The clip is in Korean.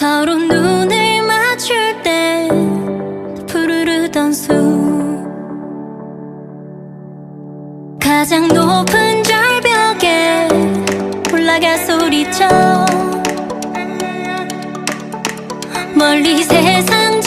서로 눈을 맞출 때 푸르르던 수. 가장 높은 절벽에 올라가 소리쳐 멀리 세상